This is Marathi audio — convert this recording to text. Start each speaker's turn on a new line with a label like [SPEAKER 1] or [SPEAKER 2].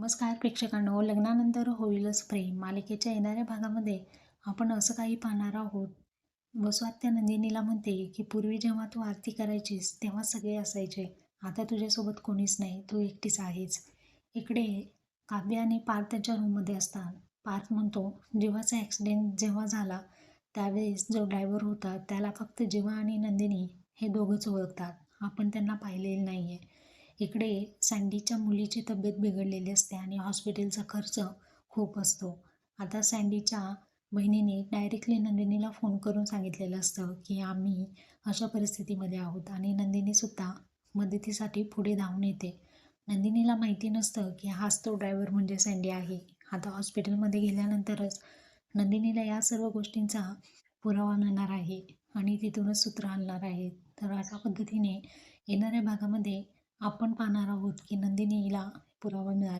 [SPEAKER 1] नमस्कार प्रेक्षकांनो लग्नानंतर होईलच प्रेम. मालिकेच्या येणाऱ्या भागामध्ये आपण असं काही पाहणार आहोत. वसवात्या नंदिनीला म्हणते की पूर्वी जेव्हा तू आरती करायचीस तेव्हा सगळे असायचे. आता तुझ्यासोबत कोणीच नाही. तू एकटीच आहेस. इकडे काव्य आणि पार्थ त्यांच्या रूममध्ये असतात. पार्थ म्हणतो जीवाचा ॲक्सिडेंट जेव्हा झाला त्यावेळेस जो ड्रायव्हर होता त्याला फक्त जीवा आणि नंदिनी हे दोघंच ओळखतात. आपण त्यांना पाहिलेलं नाही आहे इकडे सँडीच्या मुलीची तब्येत बिघडलेली असते आणि हॉस्पिटलचा खर्च खूप असतो. आता सँडीच्या बहिणीने डायरेक्टली नंदिनीला फोन करून सांगितलेलं असतं की आम्ही अशा परिस्थितीमध्ये आहोत आणि नंदिनीसुद्धा मदतीसाठी पुढे धावून येते. नंदिनीला माहिती नसतं की हाच तो ड्रायव्हर म्हणजे सँडी आहे. आता हॉस्पिटलमध्ये गेल्यानंतरच नंदिनीला या सर्व गोष्टींचा पुरावा मिळणार आहे आणि तिथूनच सूत्र आणणार आहे. तर अशा पद्धतीने येणाऱ्या भागामध्ये आपण पाहणार आहोत की नंदिनीला पुरावा मिळाला.